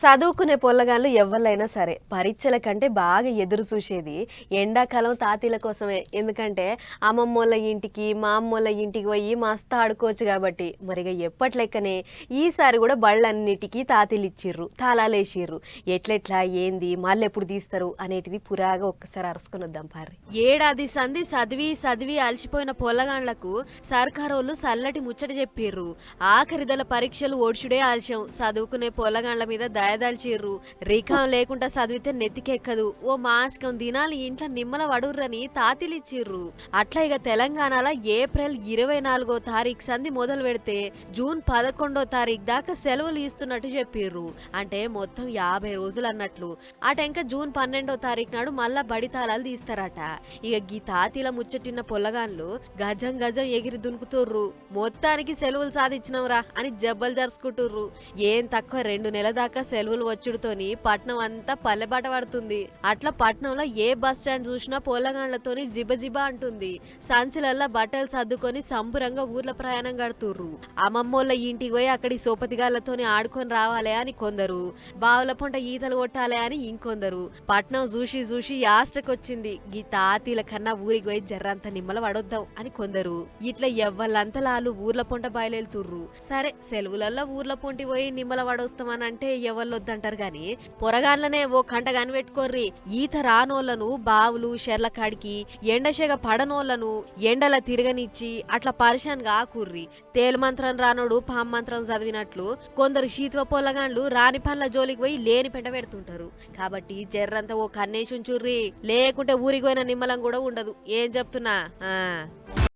చదువుకునే పొల్లగాళ్ళు ఎవరైనా సరే పరీక్షల కంటే బాగా ఎదురు చూసేది ఎండాకాలం తాతీల కోసమే. ఎందుకంటే అమ్మమ్మోళ్ళ ఇంటికి మా అమ్మోళ్ళ ఇంటికి పోయి మస్తు ఆడుకోవచ్చు కాబట్టి. మరిగా ఎప్పటి లెక్కనే ఈసారి కూడా బళ్ళన్నిటికీ తాతీలు ఇచ్చిర్రు తాళాలు వేసిర్రు ఎట్లెట్లా ఏంది మళ్ళీ ఎప్పుడు తీస్తారు అనేటిది పురాగా ఒక్కసారి అరుసుకొని వద్దాం పారి ఏడాది సంధి చదివి చదివి అలసిపోయిన పొల్లగాండ్లకు సర్కారోళ్ళు చల్లటి ముచ్చట చెప్పిర్రు. ఆఖరిదల పరీక్షలు ఓడ్చుడే ఆలస్యం. చదువుకునే పొల్లగాండ్ల మీద దయదాల్చిర్రు రికాం లేకుండా చదివితే నెత్తికెక్కదు. ఓ మాస్కం దినాలు ఇంట్లో నిమ్మల వడుర్రని తాతిలిచ్చిర్రు. అట్లా ఇక తెలంగాణలో ఏప్రిల్ ఇరవై నాలుగో తారీఖు సంధి మొదలు పెడితే జూన్ పదకొండో తారీఖు దాకా సెలవులు ఇస్తున్నట్టు చెప్పిర్రు. అంటే మొత్తం యాభై రోజులు అన్నట్లు. అటెంక జూన్ పన్నెండో తారీఖు నాడు మళ్ళా బడి తాళాలు తీస్తారట. ఇక గీ తాతీల ముచ్చటిన్న పొల్లగాన్లు గజం గజం ఎగిరి దునుకుతుర్రు. మొత్తానికి సెలవులు సాధించినవరా అని జబ్బలు జరుచుకుంటుర్రు. ఏం తక్కువ రెండు నెలల దాకా సెలవులు వచ్చుడుతోని పట్నం అంతా పల్లెబాట పడుతుంది అట్లా పట్నంలో ఏ బస్ స్టాండ్ చూసినా పొల్లగాండ్లతోని జిబ అంటుంది. సంచులల్లా బట్టలు సర్దుకొని సంబురంగా ఊర్ల ప్రయాణం కడుతుర్రు అమ్మమ్మోళ్ళ ఇంటికి పోయి అక్కడి సోపతిగాళ్ళతోని ఆడుకొని రావాలే అని కొందరు. బావుల పొంట ఈతలు కొట్టాలే అని ఇంకొందరు. పట్నం చూసి చూసి యాస్టకొచ్చింది గీ తాతీల కన్నా ఊరికి పోయి జర్రంత నిమ్మల పడొద్దాం అని కొందరు. ఇట్లా ఎవ్వలంతలాలు ఊర్ల పొంట బయలుతుర్రు సరే సెలవులల్లో ఊర్ల పొంటి పోయి నిమ్మల పడొస్తామని అంటే ఎవరు అంటారు గాని పొరగాన్లనే ఓ కంట కనిపెట్టుకోర్రి ఈత రానోళ్ళను బావులు షెర్ల కాడికి ఎండశెగ పడనోళ్ళను ఎండల తిరగనిచ్చి అట్లా పరిశాన్ కాకుర్రి తేలు మంత్రం రానోడు పాం మంత్రం చదివినట్లు కొందరు శీతవ పొల్లగాండ్లు రాని పనుల జోలికి పోయి లేని పెంట పెడుతుంటారు. కాబట్టి జర్రంతా ఓ కన్నేసి ఉంచుర్రి లేకుంటే ఊరికి పోయిన నిమ్మలం కూడా ఉండదు. ఏం చెప్తున్నా? ఆ.